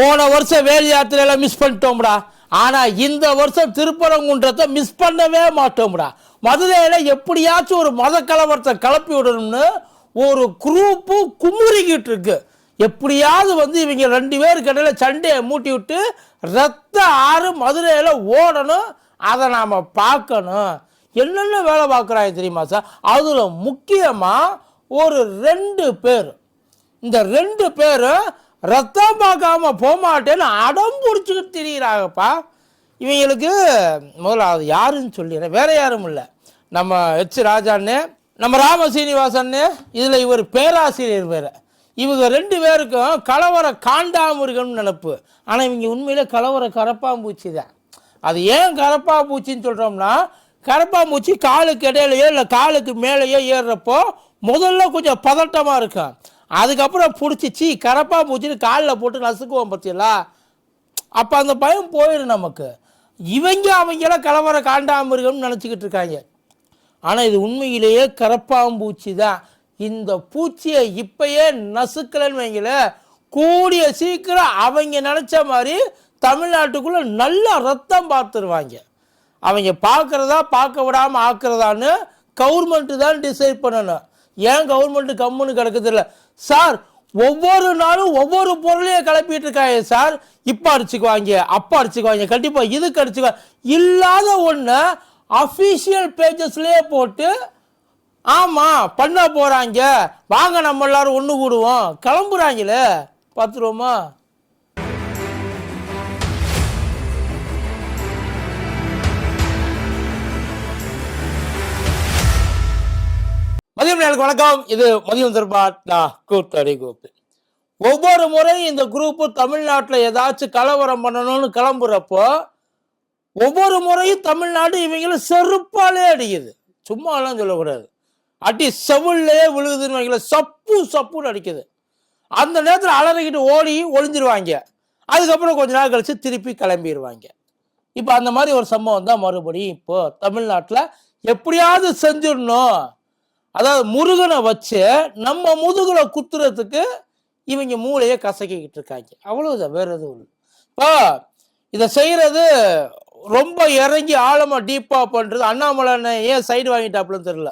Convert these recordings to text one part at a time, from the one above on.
போன வருஷம் வேல் யாத்திரையில மிஸ் பண்ணிட்டோம்டா. ஆனால் இந்த வருஷம் திருப்பரங்குன்றத்தை மிஸ் பண்ணவே மாட்டோம்டா. மதுரையில் எப்படியாச்சும் ஒரு மத கலவரத்தை கிளப்பி விடணும்னு ஒரு குரூப்பு குமுறிக்கிட்டு இருக்கு. எப்படியாவது வந்து இவங்க ரெண்டு பேர் கடையில் சண்டையை மூட்டி விட்டு ரத்த ஆறு மதுரையில் ஓடணும். அதை நாம் பார்க்கணும். என்னென்ன வேலை பார்க்குறாங்க தெரியுமா சார்? அதில் முக்கியமாக ஒரு ரெண்டு பேர். இந்த ரெண்டு பேரும் ரத்தம் பார்க்காம போகமாட்டேன்னு அடம் பிடிச்சிக்கிட்டு திரியிறாங்கப்பா. இவங்களுக்கு முதல்ல அது யாருன்னு சொல்லிடுறேன் வேற யாரும் இல்லை. நம்ம எச் ராஜான்னு நம்ம ராம சீனிவாசன்னு இதில் இவர் பேராசிரியர் வேறு. இவங்க ரெண்டு பேருக்கும் கலவர காண்டாமிருகம்னு நினப்பு. ஆனால் இவங்க உண்மையில் கலவர கரப்பாம்பூச்சி தான். அது ஏன் கரப்பாம்பூச்சின்னு சொல்கிறோம்னா கரப்பாம்பூச்சி காலுக்கு இடையிலையோ இல்லை காலுக்கு மேலேயோ ஏறுறப்போ முதல்ல கொஞ்சம் பதட்டமாக இருக்கும். அதுக்கப்புறம் பிடிச்சி சீ கரப்பாம்பூச்சின்னு காலில் போட்டு நசுக்குவோம் பார்த்தீங்களா அப்போ அந்த பயம் போயிடும் நமக்கு. இவங்க அவங்கள கலவர காண்டாமிருகம்னு நினச்சிக்கிட்டு இருக்காங்க. ஆனால் இது உண்மையிலேயே கரப்பாம்பூச்சி தான். இந்த பூச்சியை இப்பயே நசுக்கலைன்னு வைங்கள கூடிய சீக்கிரம் அவங்க நினச்ச மாதிரி தமிழ்நாட்டுக்குள்ளே நல்ல ரத்தம் பார்த்துருவாங்க. அவங்க பார்க்குறதா பார்க்க விடாமல் ஆக்குறதான்னு கவர்மெண்ட்டு தான் டிசைட் பண்ணணும். ஏன் கவர்மெண்ட்டு கம்முன்னு கிடக்குது இல்லை? சார் ஒவ்வொரு நாளும் ஒவ்வொரு பொருளையும் கிளப்பிட்டு இருக்காங்க சார். இப்போ அடிச்சுக்குவாங்க அப்போ அடிச்சுக்குவாங்க கண்டிப்பாக இதுக்கு அடிச்சுக்குவாங்க இல்லாத ஒன்று அஃபீஷியல் பேஜஸ்லேயே போட்டு ஆமாம் பண்ண போகிறாங்க வாங்க நம்ம எல்லாரும் ஒன்று கூடுவோம். கிளம்புறாங்களே. பார்த்துருவோமா? நேர்களுக்கு வணக்கம். இது மதியம் தர்பாட் நான் கூத்தடி குரூப் ஒவ்வொரு முறையும் இந்த குரூப்பு தமிழ்நாட்டில் ஏதாச்சும் கலவரம் பண்ணணும்னு கிளம்புறப்போ ஒவ்வொரு முறையும் தமிழ்நாடு இவங்களும் செருப்பாலே அடிக்குது. சும்மாலாம் சொல்லக்கூடாது. அடி செவிலே விழுகுதுன்னு வைங்கள சப்பு சப்புன்னு அடிக்குது. அந்த நேரத்தில் அலறிக்கிட்டு ஓடி ஒளிஞ்சிருவாங்க. அதுக்கப்புறம் கொஞ்ச நாள் கழிச்சு திருப்பி கிளம்பிடுவாங்க இப்போ அந்த மாதிரி ஒரு சம்பவம் தான் மறுபடியும் இப்போ தமிழ்நாட்டில் எப்படியாவது செஞ்சிடணும். அதாவது முருகனை வச்சு நம்ம முதுகுல குத்துறதுக்கு இவங்க மூளையை கசக்கிக்கிட்டு இருக்காங்க. அவ்வளவுதான் வேற எதுவும் இல்லை. இப்போ இதை செய்யறது ரொம்ப இறங்கி ஆழமா டீப்பா பண்றது அண்ணாமலை அண்ணன் ஏன் சைடு வாங்கிட்டாப்புலன்னு தெரியல.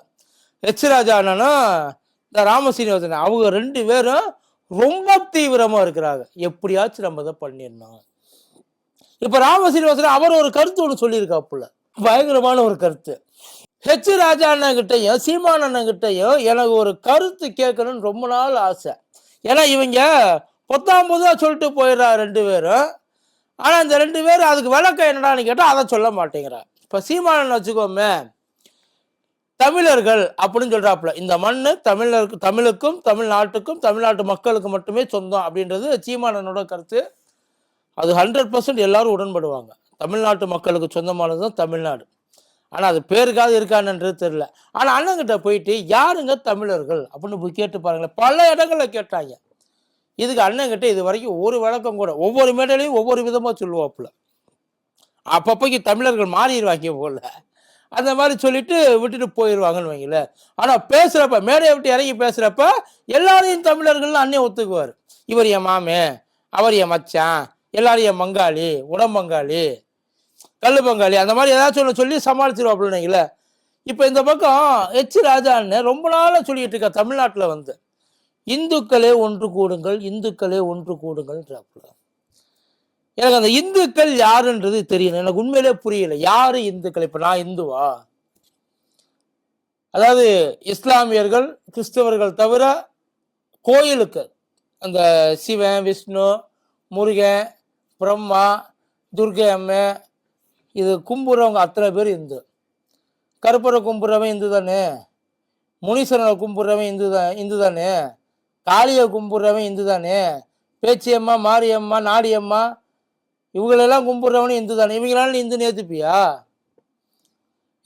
எச் ராஜா அண்ணனும் இந்த ராமசீனிவாசன் அவங்க ரெண்டு பேரும் ரொம்ப தீவிரமா இருக்கிறாங்க. எப்படியாச்சும் நம்ம இதை பண்ணிடணும். இப்ப ராமசீனிவாசன் அவர் ஒரு கருத்து ஒன்று சொல்லியிருக்காப்புல. பயங்கரமான ஒரு கருத்து. ஹெச் ராஜா அண்ணங்கிட்டையும் சீமான் அண்ணங்கிட்டையும் எனக்கு ஒரு கருத்து கேட்கணும்னு ரொம்ப நாள் ஆசை. ஏன்னா இவங்க பொத்தாம் சொல்லிட்டு போயிடுறா ரெண்டு பேரும். ஆனால் இந்த ரெண்டு பேரும் அதுக்கு விளக்கம் என்னடான்னு கேட்டால் அதை சொல்ல மாட்டேங்கிறா இப்போ சீமானன் வச்சுக்கோமே தமிழர்கள் அப்படின்னு சொல்கிறாப்புல இந்த மண் தமிழருக்கு தமிழுக்கும் தமிழ்நாட்டுக்கும் தமிழ்நாட்டு மக்களுக்கு மட்டுமே சொந்தம் அப்படின்றது சீமானனோட கருத்து. அது ஹண்ட்ரட் பர்சன்ட் எல்லாரும் உடன்படுவாங்க. தமிழ்நாட்டு மக்களுக்கு சொந்தமானது தான் தமிழ்நாடு. ஆனால் அது பேருக்காவது இருக்கான்ன்றது தெரில ஆனால் அண்ணங்கிட்ட போயிட்டு யாருங்க தமிழர்கள்? அப்படின்னு போய் கேட்டு பாருங்களேன். பல இடங்களில் கேட்டாங்க. இதுக்கு அண்ணங்கிட்ட இது வரைக்கும் ஒரு விளக்கம் கூட ஒவ்வொரு மேடையிலையும் ஒவ்வொரு விதமாக சொல்லுவாப்புல. அப்பப்போக்கு தமிழர்கள் மாறிடுவாங்க போல. அந்த மாதிரி சொல்லிட்டு விட்டுட்டு போயிடுவாங்கன்னு வைங்களேன். ஆனால் பேசுகிறப்ப மேடையை விட்டு இறங்கி பேசுகிறப்ப எல்லாரையும் தமிழர்கள்லாம் அண்ணே ஒத்துக்குவார். இவர் என் மாமே அவர் என் மச்சான் எல்லாரும் என் மங்காளி உடம்பங்காளி கல்லு பங்காளி அந்த மாதிரி ஏதாச்சும் ஒன்று சொல்லி சமாளிச்சிருவாப்புல வைங்களேன் இப்போ இந்த பக்கம் எச் ராஜான்னு ரொம்ப நாளாக சொல்லிட்டு இருக்க தமிழ்நாட்டில் வந்து இந்துக்களே ஒன்று கூடுங்கள் இந்துக்களே ஒன்று கூடுங்கள்ன்றாப்புல. எனக்கு அந்த இந்துக்கள் யாருன்றது தெரியல எனக்கு உண்மையிலே புரியல. யாரு இந்துக்கள்? இப்போ நான் இந்துவா? அதாவது இஸ்லாமியர்கள் கிறிஸ்தவர்கள் தவிர கோயிலுக்கு அந்த சிவன் விஷ்ணு முருகன் பிரம்மா துர்கை அம்மை இது கும்புறவங்க அத்தனை பேர் இந்து. கருப்பரை கும்புறவன் இந்து தானே? முனீஸ்வரனை கும்பிட்றவன் இந்து தான் இந்து தானே? காளியை கும்பிட்றவன் இந்து தானே? பேச்சியம்மா மாரியம்மா நாடியம்மா இவங்களெல்லாம் கும்பிட்றவனும் இந்து தானே. இவங்களால நீ இந்து நேத்துப்பியா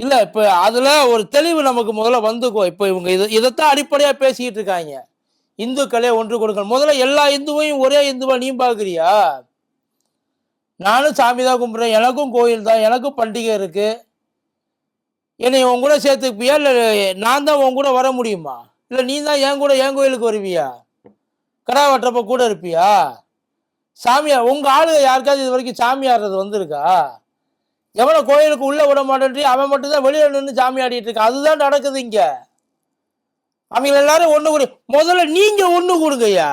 இல்லை இப்போ அதில் ஒரு தெளிவு நமக்கு முதல்ல வந்துக்கும் இப்போ இவங்க இதை இதைத்தான் அடிப்படையாக பேசிக்கிட்டு இருக்காங்க. இந்துக்களே ஒன்று கொடுக்கணும். முதல்ல எல்லா இந்துவையும் ஒரே இந்துவா நீ பார்க்குறியா? நானும் சாமி தான் கும்பிட்றேன். எனக்கும் கோயில் தான். எனக்கும் பண்டிகை இருக்கு. என்னை உன் கூட சேர்த்துப்பியா இல்லை நான் தான் உன் கூட வர முடியுமா? இல்லை நீ தான் என் கூட என் கோயிலுக்கு வருவியா? கடா வெட்டுறப்ப கூட இருப்பியா? சாமியார் உங்கள் ஆளு யாருக்காவது இது வரைக்கும் சாமியாடுறது வந்திருக்கா? எவனை கோயிலுக்கு உள்ளே விட மாட்டேன்றி அவன் மட்டும்தான் வெளியில் நின்று சாமி ஆடிட்டு இருக்கான் அதுதான் நடக்குது இங்கே. அவங்க எல்லாரும் ஒன்று கூடி. முதல்ல நீங்கள் ஒன்று கொடுங்கய்யா.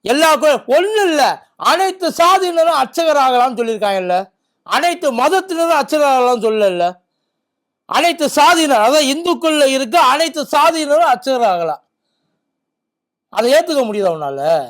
எல்லா ஒன்றும் இல்லை. அனைத்து சாதியினரும் அர்ச்சகராகலாம்னு சொல்லியிருக்காங்கல்ல. அனைத்து மதத்தினரும் அர்ச்சகர் சொல்லல. அனைத்து சாதியினர் அதான் இந்துக்கள்ல இருக்க அனைத்து சாதியினரும் அர்ச்சகராகலாம். அதை ஏற்றுக்க முடியுதா உன்னால?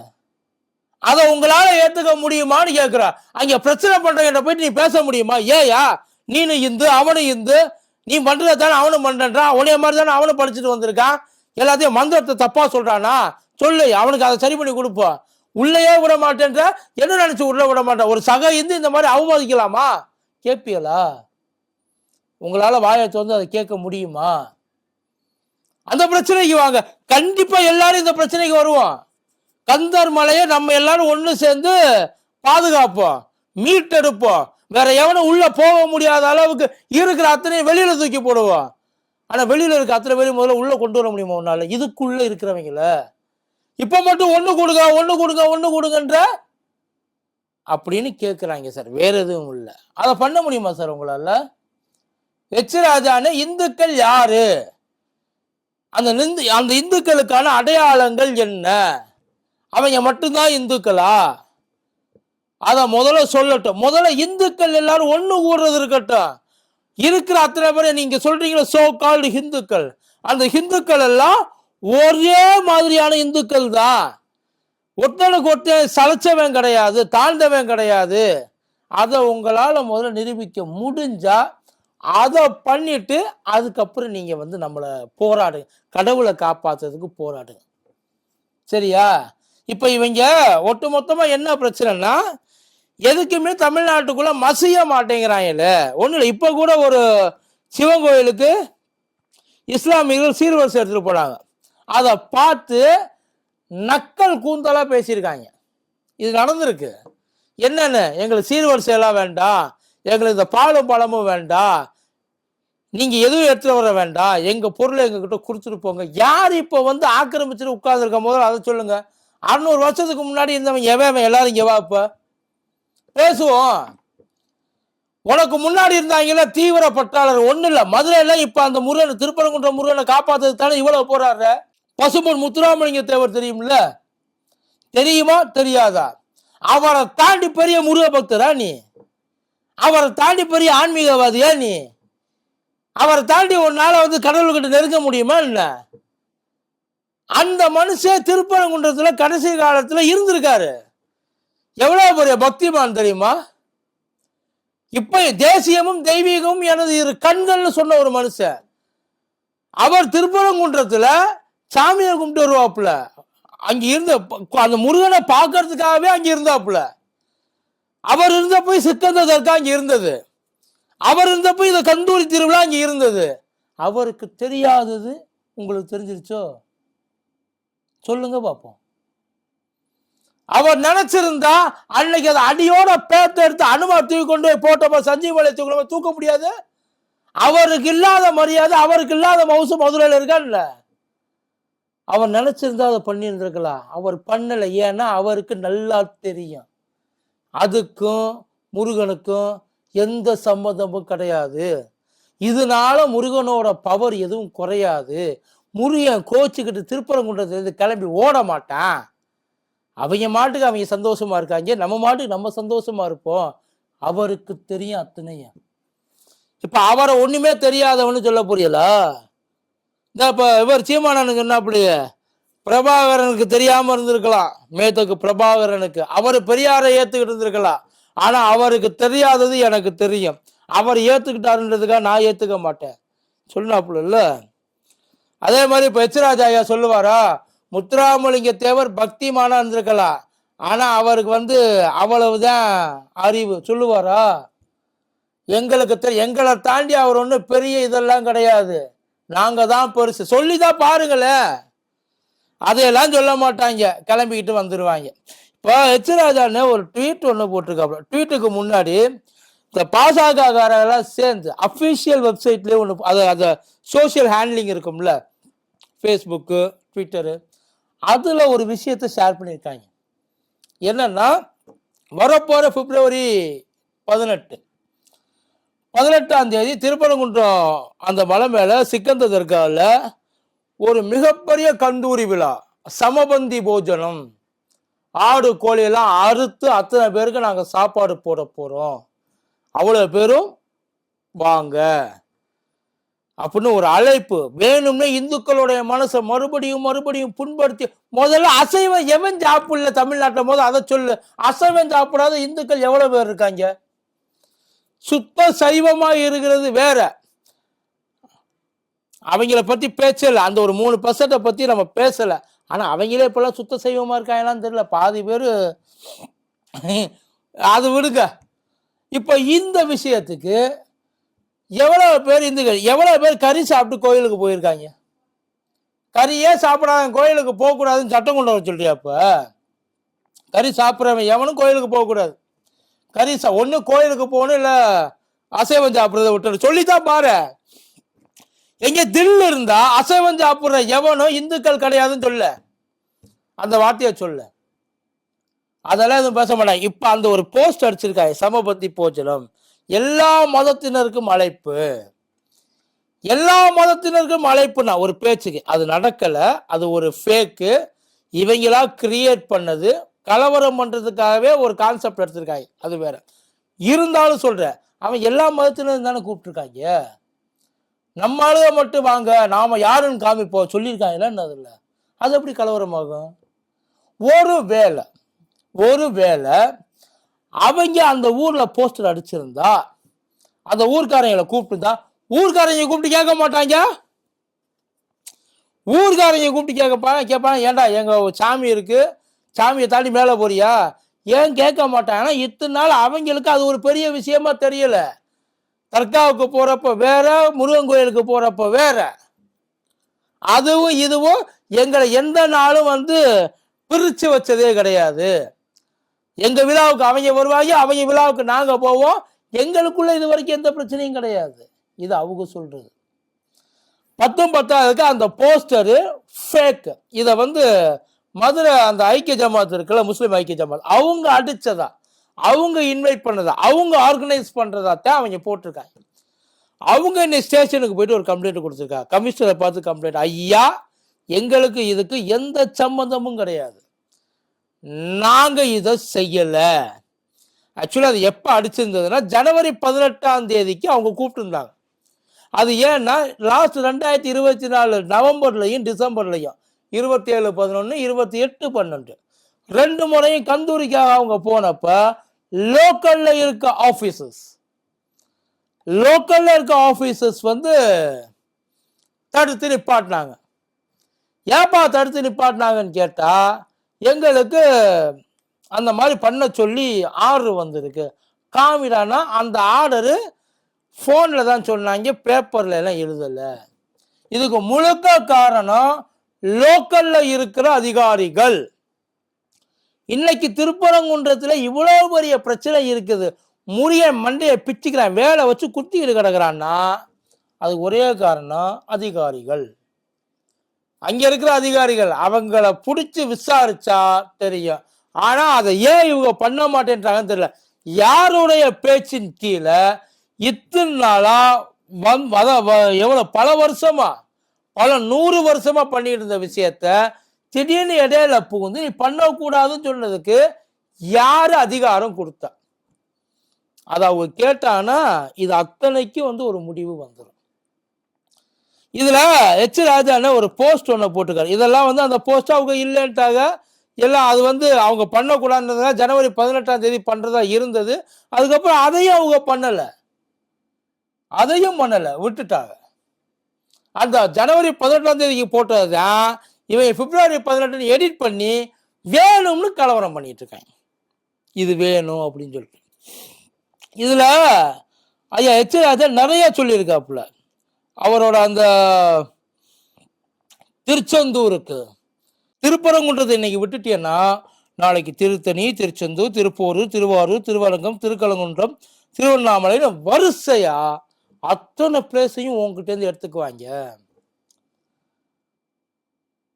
அதை உங்களால ஏத்துக்க முடியுமான்னு கேக்குறா. அங்க பிரச்சனை பண்றவங்க போயிட்டு நீ பேச முடியுமா? ஏயா நீனு இந்து அவனும் இந்து. நீ பண்றத தானே அவனும் பண்றான் உனைய மாதிரி தானே அவனும் படிச்சுட்டு வந்திருக்கான். எல்லாத்தையும் மந்திரத்தை தப்பா சொல்றானா? சொல்லு அவனுக்கு அதை சரி பண்ணி கொடுப்போம் உள்ளேயே விட மாட்டேன்ற என்ன நினைச்சு உள்ள விட மாட்டேன் ஒரு சக இந்து இந்த மாதிரி அவமதிக்கலாமா? கேட்பீங்களா உங்களால வாயை வந்து அதை கேட்க முடியுமா? அந்த பிரச்சனைக்கு வாங்க. கண்டிப்பா எல்லாரும் இந்த பிரச்சனைக்கு வருவோம். கந்தர் மலையை நம்ம எல்லாரும் ஒண்ணு சேர்ந்து பாதுகாப்போம். மீட்டெடுப்போம் வேற எவனும் உள்ள போக முடியாத அளவுக்கு இருக்கிற அத்தனையும் வெளியில தூக்கி போடுவோம். ஆனா வெளியில இருக்க அத்தனை பேரும் முதல்ல உள்ள கொண்டு வர முடியுமா உன்னால? இதுக்குள்ள இருக்கிறவங்கள. இப்ப மட்டும் ஒண்ணு கொடுங்க ஒண்ணு கொடுங்க ஒண்ணு கொடுங்கன்ற அப்படின்னு கேட்குறாங்க சார். வேற எதுவும் இல்லை. அதை பண்ண முடியுமா சார் உங்களால? எச் ராஜான்னு இந்துக்கள் யாரு? அந்த நிந்து அந்த இந்துக்களுக்கான அடையாளங்கள் என்ன? அவங்க மட்டும்தான் இந்துக்களா? அதை முதல்ல சொல்லட்டும். முதல்ல இந்துக்கள் எல்லாரும் ஒண்ணு கூடுறது இருக்கட்டும். இருக்கிற அத்தனை பேரை நீங்க சொல்றீங்களா சோ கால்டு ஹிந்துக்கள். அந்த ஹிந்துக்கள் எல்லாம் ஒரே மாதிரியான இந்துக்கள் தான். ஒருத்தனுக்கு ஒருத்தன் சளைச்சவன் கிடையாது தாழ்ந்தவன் கிடையாது. அதை உங்களால் முதல்ல நிரூபிக்க முடிஞ்சா அதை பண்ணிட்டு அதுக்கப்புறம் நீங்கள் வந்து நம்மளை போராடுங்க கடவுளை காப்பாற்றுறதுக்கு போராடுங்க சரியா? இப்போ இவங்க ஒட்டு மொத்தமாக என்ன பிரச்சனைனா எதுக்குமே தமிழ்நாட்டுக்குள்ளே மசிய மாட்டேங்கிறாங்கல்ல ஒன்றும் இல்லை இப்போ கூட ஒரு சிவன் கோயிலுக்கு இஸ்லாமியர்கள் சீர்வரிசை எடுத்துகிட்டு போனாங்க. அதை பார்த்து நக்கல் கூந்தலா பேசியிருக்காங்க. இது நடந்திருக்கு. என்னென்ன? எங்களுக்கு சீர்வரிசையெல்லாம் வேண்டாம் எங்களுக்கு இந்த பாலும் பழமும் வேண்டாம் நீங்க எதுவும் எடுத்துட்டு வர வேண்டாம் எங்க பொருளை எங்ககிட்ட கொடுத்துட்டு போங்க. யார் இப்போ வந்து ஆக்கிரமிச்சுட்டு உட்கார்ந்துருக்க முதல்ல அதை சொல்லுங்க. அறுநூறு வருஷத்துக்கு முன்னாடி இருந்தவன் எவன் அவன் எல்லாரும் இங்கே வா இப்போ. பேசுவோம். உனக்கு முன்னாடி இருந்தாங்கல்ல தீவிர பட்டாளர். ஒன்றும் இல்லை. மதுரையில் இப்போ அந்த முருகனை திருப்பரங்குன்ற முருகனை காப்பாத்துறதுக்கு தானே இவ்வளோ போறாரு பசும்பொன் முத்துராமலிங்க தேவர் தெரியும்ல? தெரியுமா? தெரியாதா? அவரை தாண்டி பெரிய முருக பக்தரா நீ? அவரை தாண்டி பெரிய ஆன்மீகவாதியா நீ? அவரை தாண்டி உன்னால் வந்து கடவுள்கிட்ட நெருங்க முடியுமா என்ன? அந்த மனுஷன் திருப்பரங்குன்றத்தில் கடைசி காலத்தில் இருந்திருக்காரு. எவ்வளோ பெரிய பக்திமான் தெரியுமா? இப்ப தேசியமும் தெய்வீகமும் எனது இரு கண்கள்னு சொன்ன ஒரு மனுஷன். அவர் திருப்பரங்குன்றத்தில் சாமியை கும்பிட்டு வருவாப்புல. அங்க இருந்த அந்த முருகனை பார்க்கறதுக்காகவே அங்க இருந்தாப்புல. அவர் இருந்தப்போ சிக்கந்த தர்கா அங்க இருந்தது. அவர் இருந்தப்போ இந்த கந்தூரி திருவிழா அங்க இருந்தது. அவருக்கு தெரியாதது உங்களுக்கு தெரிஞ்சிருச்சோ? சொல்லுங்க பார்ப்போம் அவர் நினைச்சிருந்தா அன்னைக்கு அதை அடியோட பேத்த எடுத்து அனுமா தூக்கி கொண்டு போய் போட்டப்ப சஞ்சீவ் மலை தூக்கி தூக்க முடியாது? அவருக்கு இல்லாத மரியாதை அவருக்கு இல்லாத மவுசு மதுரையில் இருக்கான்ல அவர் நினச்சிருந்தா அதை பண்ணியிருந்திருக்கலாம். அவர் பண்ணலை. ஏன்னா அவருக்கு நல்லா தெரியும். அதுக்கும் முருகனுக்கும் எந்த சம்மந்தமும் கிடையாது. இதனால முருகனோட பவர் எதுவும் குறையாது. முருகன் கோச்சிக்கிட்டு திருப்பரங்குன்றதுலேருந்து கிளம்பி ஓட மாட்டான். அவங்க மாட்டுக்கு அவங்க சந்தோஷமா இருக்காங்க. நம்ம மாட்டுக்கு நம்ம சந்தோஷமா இருப்போம். அவருக்கு தெரியும் அத்தனையும். இப்போ அவரை ஒன்றுமே தெரியாதவன்னு சொல்ல புரியலா? இந்த இப்போ இவர் சீமானனுக்கு என்ன அப்படி? பிரபாகரனுக்கு தெரியாம இருந்திருக்கலாம். மேத்தக்கு பிரபாகரனுக்கு. அவர் பெரியாரை ஏத்துக்கிட்டு இருந்திருக்கலாம். ஆனா அவருக்கு தெரியாதது எனக்கு தெரியும். அவர் ஏத்துக்கிட்டாருன்றதுக்காக நான் ஏத்துக்க மாட்டேன். சொன்னாப்புல இல்ல? அதே மாதிரி இப்ப எச்ராஜ் ஐயா சொல்லுவாரா? முத்துராமலிங்க தேவர் பக்திமானா இருந்திருக்கலாம். ஆனா அவருக்கு வந்து அவ்வளவுதான் அறிவு. சொல்லுவாரா? எங்களுக்கு எங்களை தாண்டி அவர் ஒன்றும் பெரிய இதெல்லாம் கிடையாது. நாங்க தான் பெருசு. சொல்லிதான் பாருங்களேன் அதையெல்லாம் சொல்ல மாட்டாங்க. கிளம்பிக்கிட்டு வந்துடுவாங்க இப்போ எச் ராஜான்னு ஒரு ட்வீட் ஒன்று போட்டிருக்காப்புல. ட்வீட்டுக்கு முன்னாடி இந்த பாசகக்காரெல்லாம் சேர்ந்து அஃபிஷியல் வெப்சைட்லேயே ஒன்று அது அந்த சோஷியல் ஹேண்ட்லிங் இருக்கும்ல. ஃபேஸ்புக்கு ட்விட்டரு அதில் ஒரு விஷயத்தை ஷேர் பண்ணியிருக்காங்க. என்னன்னா வரப்போகிற பிப்ரவரி பதினெட்டு. பதினெட்டாம் தேதி திருப்பரங்குன்றம் அந்த மலை மேலே சிக்கந்த தர்காவில் ஒரு மிகப்பெரிய கந்தூரி விழா சமபந்தி போஜனம். ஆடு கோழியெல்லாம் அறுத்து அத்தனை பேருக்கு நாங்கள் சாப்பாடு போட போகிறோம் அவ்வளோ பேரும் வாங்க. அப்படின்னு ஒரு அழைப்பு. வேணும்னே இந்துக்களுடைய மனசை மறுபடியும் மறுபடியும் புண்படுத்தி முதல்ல அசைவம் எவன் சாப்பிடல தமிழ்நாட்டில்? போது அதை சொல்லு. அசைவம் சாப்பிடாத இந்துக்கள் எவ்வளோ பேர் இருக்காங்க? சுத்த சைவமாக இருக்கிறது வேற. அவங்கள பத்தி பேச்சல அந்த ஒரு மூணு பர்சன்ட்டை பத்தி நம்ம பேசல. ஆனா அவங்களே இப்பெல்லாம் சுத்த சைவமா இருக்காங்களான்னு தெரியல. பாதி பேர் அது விடுங்க. இப்போ இந்த விஷயத்துக்கு எவ்வளவு பேர் இந்துக்கள் எவ்வளவு பேர் கறி சாப்பிட்டு கோயிலுக்கு போயிருக்காங்க? கறியே சாப்பிடாத கோயிலுக்கு போகக்கூடாதுன்னு சட்டம் கொண்டு வர சொல்றியா அப்ப கறி சாப்பிட்றவன் எவனும் கோயிலுக்கு போகக்கூடாது. சரி சார் ஒன்று கோயிலுக்கு போகணும் இல்லை அசைவம் சாப்பிட்றத விட்டுரு சொல்லித்தான் பாரு. எங்க தில் இருந்தா அசைவம் சாப்பிட்ற எவனும் இந்துக்கள் கிடையாதுன்னு சொல்ல. அந்த வார்த்தையை சொல்ல. அதெல்லாம் எதுவும் பேச மாட்டாங்க. இப்போ அந்த ஒரு போஸ்ட் அடிச்சிருக்காங்க. சமபத்தி போச்சலம் எல்லா மதத்தினருக்கும் அழைப்பு. எல்லா மதத்தினருக்கும் அழைப்புனா ஒரு பேச்சுக்கு. அது நடக்கல. அது ஒரு ஃபேக்கு இவங்களா கிரியேட் பண்ணது கலவரம் பண்ணுறதுக்காகவே ஒரு கான்செப்ட் எடுத்திருக்காங்க. அது வேற. இருந்தாலும் சொல்கிறேன் அவன் எல்லா மதத்தினரும் தானே கூப்பிட்டுருக்காங்க. நம்ம ஆளுக மட்டும் வாங்க நாம் யாருன்னு காமிப்போம் என்ன அதில் அது எப்படி கலவரமாகும்? ஒரு வேலை ஒரு வேலை அவங்க அந்த ஊரில் போஸ்டர் அடிச்சிருந்தா அந்த ஊர்க்காரங்களை கூப்பிட்டுருந்தா ஊர்க்காரங்க கூப்பிட்டு கேட்க மாட்டாங்க? ஊர்க்காரங்க கூப்பிட்டு கேட்கப்பாங்க கேட்பாங்க ஏன்டா எங்கள் சாமி இருக்குது சாமியை தாண்டி மேலே போறியா? ஏன் கேட்க மாட்டாங்கன்னா இத்தனை நாள் அவங்களுக்கு அது ஒரு பெரிய விஷயமா தெரியல. தர்காவுக்கு போகிறப்ப வேற முருகன் கோயிலுக்கு போகிறப்ப வேற. அதுவும் இதுவும் எங்களை எந்த நாளும் வந்து பிரிச்சு வச்சதே கிடையாது. எங்கள் விழாவுக்கு அவங்க வருவாங்க அவங்க விழாவுக்கு நாங்கள் போவோம். எங்களுக்குள்ள இது வரைக்கும் எந்த பிரச்சனையும் கிடையாது. இது அவங்க சொல்கிறது பத்தும் பத்தாவதுக்கு அந்த போஸ்டரு ஃபேக்கு இதை வந்து மதுரை அந்த ஐக்கிய ஜமாத் இருக்குல்ல முஸ்லீம் ஐக்கிய ஜமாத் அவங்க அடிச்சதா? அவங்க இன்வைட் பண்ணதா? அவங்க ஆர்கனைஸ் பண்ணுறதா தான் அவங்க போட்டிருக்காங்க. அவங்க இன்னைக்கு ஸ்டேஷனுக்கு போயிட்டு ஒரு கம்ப்ளைண்ட் கொடுத்துருக்காங்க. கமிஷனரை பார்த்து கம்ப்ளைண்ட் ஐயா எங்களுக்கு இதுக்கு எந்த சம்மந்தமும் கிடையாது. நாங்கள் இதை செய்யலை. ஆக்சுவலாக அது எப்போ அடிச்சிருந்ததுன்னா ஜனவரி பதினெட்டாம் தேதிக்கு அவங்க கூப்பிட்டுருந்தாங்க. அது ஏன்னா லாஸ்ட் ரெண்டாயிரத்தி இருபத்தி நாலு நவம்பர்லையும் டிசம்பர்லையும் இருபத்தி ஏழு பதினொன்று இருபத்தி எட்டு பன்னெண்டு. ரெண்டு முறையும் கந்தூரிக்காக அவங்க போனப்ப லோக்கல்ல இருக்க ஆஃபீஸர்ஸ் லோக்கல்ல இருக்க ஆஃபீஸர்ஸ் வந்து தடுத்து நிப்பாட்டினாங்க. ஏப்பா தடுத்து நிப்பாட்டினாங்கன்னு கேட்டால் எங்களுக்கு அந்த மாதிரி பண்ண சொல்லி ஆர்டர் வந்திருக்கு. காமிடானா அந்த ஆர்டரு ஃபோனில் தான் சொன்னாங்க பேப்பர்ல எல்லாம் எழுதலை. இதுக்கு முழுக்க காரணம் லோக்கல்ல இருக்கிற அதிகாரிகள். இன்னைக்கு திருப்பரங்குன்றத்தில் இவ்வளவு பெரிய பிரச்சனை இருக்குது. முறிய மண்டையை பிச்சுக்கிறான் வேலை வச்சு குத்திக்கிட்டு கிடக்குறான்னா அது ஒரே காரணம் அதிகாரிகள். அங்க இருக்கிற அதிகாரிகள் அவங்கள பிடிச்சி விசாரிச்சா தெரியும். ஆனா அதை ஏன் இவங்க பண்ண மாட்டேன்றாங்கன்னு தெரியல. யாருடைய பேச்சின் கீழே இத்தனை நாளா வந் வத- வ- எவ்வளவு பல வருஷமா பல நூறு வருஷமா பண்ணிட்டு இருந்த விஷயத்த திடீர்னு இடையில புகுந்து நீ பண்ணக்கூடாதுன்னு சொன்னதுக்கு யாரு அதிகாரம் கொடுத்தா? அதை அவங்க கேட்டானா இது அத்தனைக்கும் வந்து ஒரு முடிவு வந்துடும் இதுல எச் ராஜான ஒரு போஸ்ட் ஒன்று போட்டிருக்காரு. இதெல்லாம் வந்து அந்த போஸ்ட் அவங்க இல்லைன்ட்டாங்க. எல்லாம் அது வந்து அவங்க பண்ணக்கூடாதுன்றதுனால ஜனவரி பதினெட்டாம் தேதி பண்றதா இருந்தது. அதுக்கப்புறம் அதையும் அவங்க பண்ணல. அதையும் பண்ணல. விட்டுட்டாங்க. அந்த ஜனவரி பதினெட்டாம் தேதிக்கு போட்டது தான் இவன் பிப்ரவரி பதினெட்டுன்னு எடிட் பண்ணி வேணும்னு கலவரம் பண்ணிட்டு இருக்காங்க இது வேணும் அப்படின்னு சொல்லிட்டு. இதில் ஐயா எச் ராஜா நிறைய சொல்லியிருக்காப்புல. அவரோட அந்த திருச்செந்தூருக்கு திருப்பரங்குன்றத்தை இன்னைக்கு விட்டுட்டீங்கன்னா நாளைக்கு திருத்தணி திருச்செந்தூர் திருப்போரூர் திருவாரூர் திருவரங்கம் திருக்கலங்குன்றம் திருவண்ணாமலைன்னு வரிசையாக அத்தனை பிளேஸையும் உங்ககிட்ட இருந்து எடுத்துக்குவாங்க.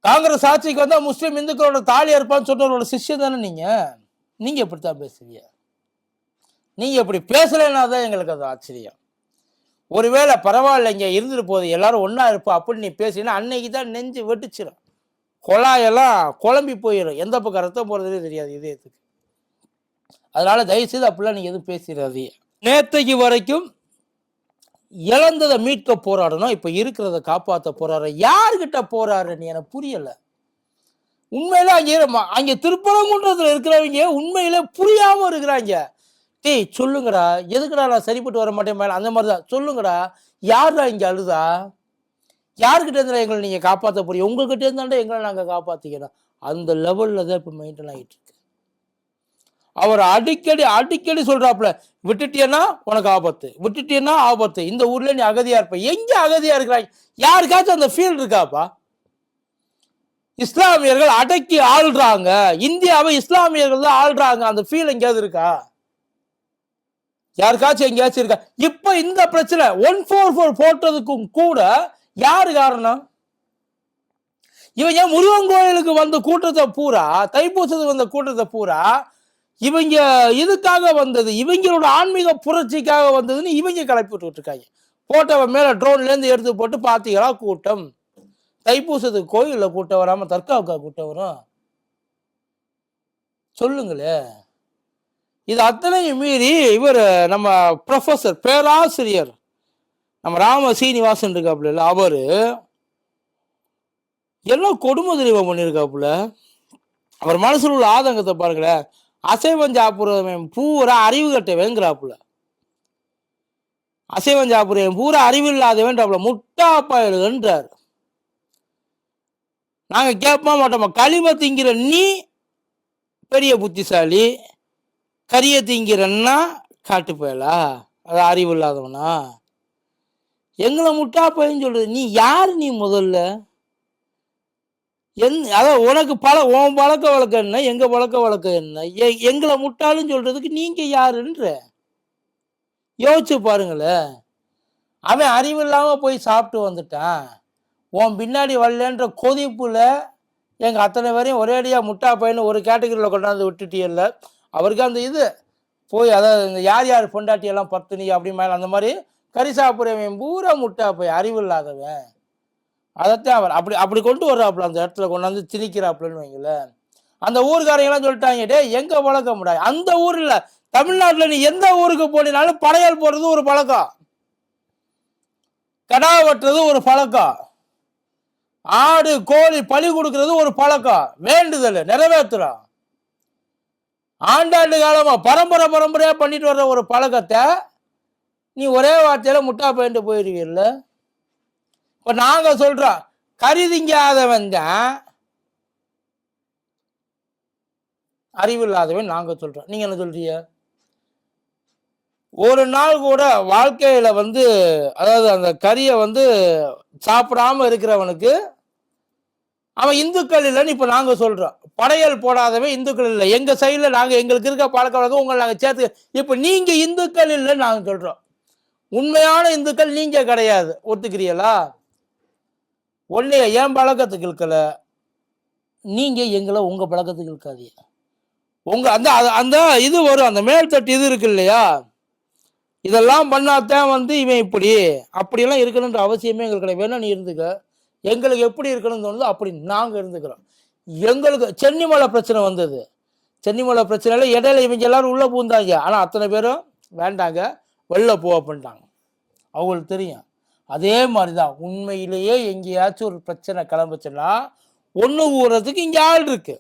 காங்கிரஸ் ஆட்சிக்கு வந்தா முஸ்லீம் இந்துக்களோட தாலி இருப்பான்னு சொன்னவரோட சிஷ்யம் தானே நீங்க? நீங்கள் இப்படித்தான் பேசுவீங்க. நீங்கள் இப்படி பேசலைன்னா தான் எங்களுக்கு அது ஆச்சரியம். ஒருவேளை பரவாயில்லைங்க இருந்துட்டு போகுது எல்லாரும் ஒன்றா இருப்போம் அப்படின்னு நீ பேசினா அன்னைக்கு தான் நெஞ்சு வெட்டிச்சிடும் குழாயெல்லாம் குழம்பி போயிடும் எந்த பக்கம் ரத்தம் போகிறதுலே தெரியாது இதயத்துக்கு. அதனால தயவுசெய்து அப்படிலாம் நீங்கள் எதுவும் பேசிடாதீங்க. நேற்றைக்கு வரைக்கும் இழந்ததை மீட்க போராடணும் இப்போ இருக்கிறத காப்பாற்ற போறாரு. யாருக்கிட்ட போறாருன்னு எனக்கு புரியல. உண்மையில அங்கே அங்கே திருப்பரங்குன்றத்தில் இருக்கிறவங்க உண்மையில புரியாம இருக்கிறாங்க. டேய் சொல்லுங்கடா. எதுக்குடா நான் சரிப்பட்டு வர மாட்டேன் அந்த மாதிரி தான் சொல்லுங்கடா. யார்டா இங்கே அழுதா? யாருக்கிட்ட இருந்தா எங்களை நீங்கள் காப்பாற்ற போறீங்க? உங்ககிட்ட இருந்தாண்டா எங்களை நாங்கள் காப்பாற்றிக்கிறோம் அந்த லெவலில் தான் இப்போ மெயின்டைன் ஆகிட்டு அவர் அடிக்கடி அடிக்கடி சொல்றாப்புல விட்டுட்டியன்னா உனக்கு ஆபத்து விட்டுட்டியன்னா ஆபத்து இந்த ஊர்ல நீ அகதியா இருப்ப. எங்க அகதியா இருக்கிறாங்க யாருக்காச்சும் அந்த ஃபீல் இருக்காப்பா? இஸ்லாமியர்கள் அடக்கி ஆள்றாங்க. இந்தியாவை இஸ்லாமியர்கள் தான் ஆள்றாங்க. அந்த ஃபீல் எங்கேயாவது இருக்கா? யாருக்காச்சும் எங்கேயாச்சும் இருக்கா? இப்ப இந்த பிரச்சனை ஒன் ஃபோர் ஃபோர் போட்டதுக்கும் கூட யாரு காரணம்? இவன் ஏன் முருகன் கோயிலுக்கு வந்த கூட்டத்தை பூரா தைப்பூசத்துக்கு வந்த கூட்டத்தை பூரா இவங்க இதுக்காக வந்தது? இவங்களோட ஆன்மீக புரட்சிக்காக வந்ததுன்னு இவங்க கிளப்பி விட்டுட்டு இருக்காங்க போட்டவன் மேலே ட்ரோன்லேருந்து எடுத்து போட்டு பார்த்தீங்களா? கூட்டம். தைப்பூசத்துக்கு கோயிலில் கூட்டம் வராமல் தற்காவுக்கா கூட்டம் வரும். சொல்லுங்களே. இது அத்தனையும் மீறி இவர் நம்ம ப்ரொஃபஸர் பேராசிரியர் நம்ம ராம சீனிவாசன் இருக்காப்புல அவர் எல்லாம் கொடுமை தெரிவம் பண்ணியிருக்காப்புல அவர் மனசில் உள்ள ஆதங்கத்தை பாருங்களேன். அசைவம் சாப்பிட்றவன் பூரா அறிவு கட்டவேங்கிறாப்புல அசைவம் சாப்பிட்றவன் பூரா அறிவு இல்லாதவன்றாப்புல முட்டா எழுதுன்றார் நாங்கள் கேட்போம் மாட்டோமா? களிம திங்கிற நீ பெரிய புத்திசாலி கரிய திங்கிறன்னா காட்டு பயலா? அது அறிவு இல்லாதவனா எங்களை முட்டா பையன் சொல்றது நீ யார் நீ முதல்ல? என் அதான் உனக்கு பழ உன் பழக்க வழக்கம் என்ன? எங்க பழக்க வழக்கம் என்ன? எ- எங்களை முட்டாளுன்னு சொல்றதுக்கு நீங்க யாருன்ற? யோசிச்சு பாருங்களேன். அவன் அறிவில்லாம போய் சாப்பிட்டு வந்துட்டான். உன் பின்னாடி வரலன்ற கொதிப்புல எங்க அத்தனை பேரையும் ஒரேடியா முட்டா பையனு ஒரு கேட்டகரியில் கொண்டாந்து விட்டுட்டியல்ல. அவருக்கு அந்த இது போய் அதாவது இந்த யார் யார் பொண்டாட்டி எல்லாம் பத்தினி அப்படி மேல அந்த மாதிரி கறி சாப்பிட்றவன் பூரா முட்டா போய் அறிவு இல்லாதவன் அதைத்தான் அவர். அப்படி அப்படி கொண்டு வர்றாப்புல அந்த இடத்துல கொண்டாந்து திணிக்கிறாப்புலன்னு வைங்களேன். அந்த ஊர்க்காரங்கெல்லாம் சொல்லிட்டாங்க டே எங்க பழக்க முடியாது அந்த ஊர்ல தமிழ்நாட்டில் நீ எந்த ஊருக்கு போனாலும் படையல் போடுறது ஒரு பழக்கம். கடா வெட்டுறது ஒரு பழக்கம். ஆடு கோழி பழி கொடுக்கறது ஒரு பழக்கம். வேண்டுதல் நிறைவேற்றுறோம் ஆண்டாண்டு காலமாக பரம்பரை பரம்பரையாக பண்ணிட்டு வர்ற ஒரு பழக்கத்தை நீ ஒரே வார்த்தையில் முட்டா போயிட்டு போயிருவீல்ல இப்போ நாங்கள் சொல்கிறோம் கருதிங்காதவங்க அறிவில்லாதவன் நாங்கள் சொல்கிறோம் நீங்கள் என்ன சொல்கிறீங்க ஒரு நாள் கூட வாழ்க்கையில் வந்து அதாவது அந்த கறியை வந்து சாப்பிடாம இருக்கிறவனுக்கு அவன் இந்துக்கள் இல்லைன்னு இப்போ நாங்கள் சொல்கிறோம் படையல் போடாதவன் இந்துக்கள் இல்லை. எங்கள் சைடில் நாங்கள் எங்களுக்கு இருக்க பழக்க வழக்கம் உங்களை நாங்கள் சேர்த்து இப்போ நீங்கள் இந்துக்கள் இல்லைன்னு நாங்கள் சொல்கிறோம் உண்மையான இந்துக்கள் நீங்கள் கிடையாது. ஒத்துக்கிறீங்களா? ஒன்றைய என் பழக்கத்துக்கு இழுக்கல. நீங்கள் எங்களை உங்கள் பழக்கத்துக்கு இழுக்காதீங்க. உங்கள் அந்த அந்த இது வரும். அந்த மேல்தட்டு இது இருக்கு இல்லையா? இதெல்லாம் பண்ணாதான் வந்து இவன் இப்படி அப்படியெல்லாம் இருக்கணுன்ற அவசியமே எங்களுக்கு கிடையாது. வேணா நீ இருந்துக்க. எங்களுக்கு எப்படி இருக்கணும்னு தோணுதோ அப்படி நாங்கள் இருந்துக்கிறோம். எங்களுக்கு சென்னிமலை பிரச்சனை வந்தது. சென்னிமலை பிரச்சனையில் இடையில இவங்க எல்லாரும் உள்ளே பூந்தாங்க ஆனால் அத்தனை பேரும் வேண்டாங்க. வெளில போ அப்படின்ட்டாங்க. அவங்களுக்கு தெரியும். அதே மாதிரி தான் உண்மையிலேயே எங்கேயாச்சும் ஒரு பிரச்சனை கிளம்புச்சுன்னா ஒன்று ஊறதுக்கு இங்கே ஆள் இருக்கு.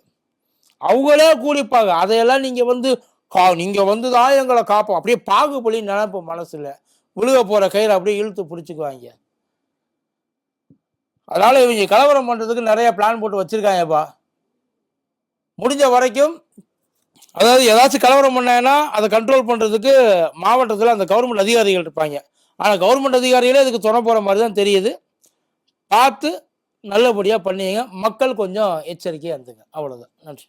அவங்களே கூலிப்பாங்க அதையெல்லாம் நீங்கள் வந்து கா நீங்கள் வந்து தான் எங்களை காப்போம். அப்படியே பாகுபலி நினைப்போம் மனசில். விழுக போகிற கயிறு அப்படியே இழுத்து பிடிச்சிக்குவாங்க. அதனால் இவங்க கலவரம் பண்ணுறதுக்கு நிறைய பிளான் போட்டு வச்சுருக்காங்கப்பா. முடிஞ்ச வரைக்கும் அதாவது ஏதாச்சும் கலவரம் பண்ணாங்கன்னா அதை கண்ட்ரோல் பண்ணுறதுக்கு மாவட்டத்தில் அந்த கவர்மெண்ட் அதிகாரிகள் இருப்பாங்க. ஆனால் கவர்மெண்ட் அதிகாரிகளே இதுக்கு துணை போகிற மாதிரி தான் தெரியுது. பார்த்து நல்லபடியாக பண்ணிங்க. மக்கள் கொஞ்சம் எச்சரிக்கையாக இருந்துங்க. அவ்வளோதான் நன்றி.